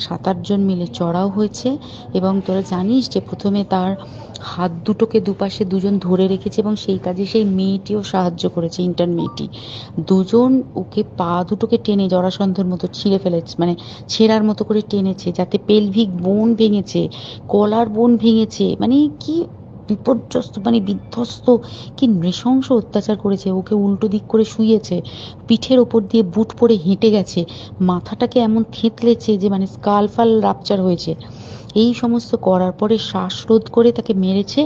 সাত আটজন মিলে চড়াও হয়েছে এবং তোরা জানিস যে প্রথমে তার হাত দুটোকে দুপাশে দুজন ধরে রেখেছে এবং সেই কাজে সেই মেয়েটিও সাহায্য করেছে ইন্টার মেয়েটি। দুজন ওকে পা দুটোকে টেনে জরাসন্ধর মতো ছিঁড়ে ফেলেছে মানে ছেঁড়ার মতো করে টেনেছে, যাতে পেলভিক বোন ভেঙেছে, কলার বোন ভেঙেছে মানে কি বিপর্যস্ত মানে বিধ্বস্ত কি নৃশংস অত্যাচার করেছে। ওকে উল্টো দিক করে শুয়েছে পিঠের ওপর দিয়ে বুট পরে হেঁটে গেছে। মাথাটাকে এমন থেঁতলেছে যে মানে স্কাল ফাল রাপচার হয়েছে। এই সমস্ত করার পরে শ্বাসরোধ করে তাকে মেরেছে।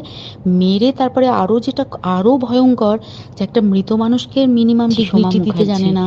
মেরে তারপরে আরও যেটা আরও ভয়ঙ্কর যে একটা মৃত মানুষকে মিনিমাম ডিগনিটি দিতে জানে না।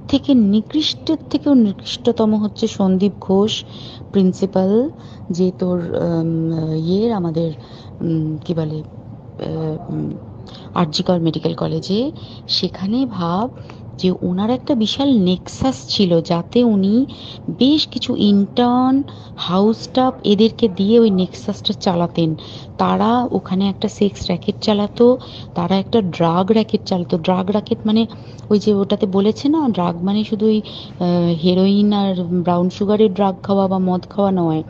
থেকে নিকৃষ্টের থেকেও নিকৃষ্টতম হচ্ছে সন্দীপ ঘোষ প্রিন্সিপাল যে তোর ইয়ের আমাদের কি বলে আরজিকর মেডিকেল কলেজে, সেখানে ভাব যে ওনার একটা বিশাল নেক্সাস ছিল যাতে উনি বেশ কিছু ইন্টার্ন হাউস স্টাফ এদেরকে দিয়ে ওই নেক্সাসটা চালাতেন। তারা ওখানে একটা সেক্স র্যাকেট চালাতো, তারা একটা ড্রাগ র্যাকেট চালাতো। ড্রাগ র্যাকেট মানে ওই যে ওটাতে বলেছে না ড্রাগ মানে শুধু ওই হেরোইন আর ব্রাউন সুগারের ড্রাগ খাওয়া বা মদ খাওয়া নয়।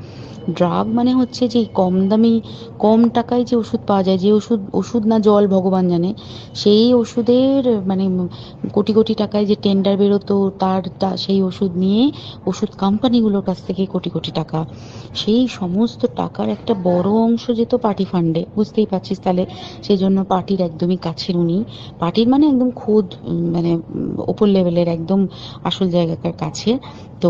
ড্রাগ মানে হচ্ছে যে কম দামি, কম টাকায় যে ওষুধ পাওয়া যায়, যে ওষুধ ওষুধ না জল ভগবান জানে, সেই ওষুধের মানে কোটি কোটি টাকায় যে টেন্ডার বেরোতো, তার সেই ওষুধ নিয়ে ওষুধ কোম্পানিগুলোর কাছ থেকে কোটি কোটি টাকা। সেই সমস্ত টাকার একটা বড় অংশ যেত পার্টি ফান্ডে বুঝতেই পারছিস তাহলে? সেই জন্য পার্টির একদমই কাছের উনি। পার্টির মানে একদম খোদ মানে ওপর লেভেলের একদম আসল জায়গাকার কাছে। তো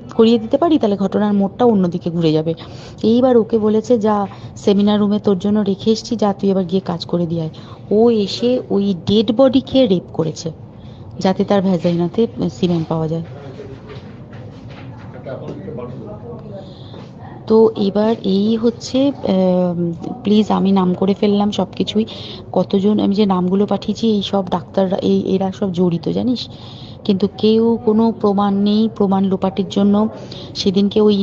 করিয়ে দিতে পারি, তাহলে ঘটনার মোড়টা অন্যদিকে ঘুরে যাবে। এইবার ওকে বলেছে, যা সেমিনার রুমে তোর জন্য রেখে এসছি, যা, তুই এবার গিয়ে কাজ করে দিয়ে ও এসে ওই ডেড বডিকে রেপ করেছে, যাতে তার ভ্যাজাইনাতে সিমেন্ট পাওয়া যায়। তো এবার এই হচ্ছে প্লিজ আমি নাম করে ফেললাম সব কিছুই কতজন, আমি যে নামগুলো পাঠিয়েছি, এই সব ডাক্তাররা, এই, এরা সব জড়িত, জানিস? কিন্তু কেউ কোনো প্রমাণ নেই প্রমাণ লোপাটির জন্য। সেদিনকে ওই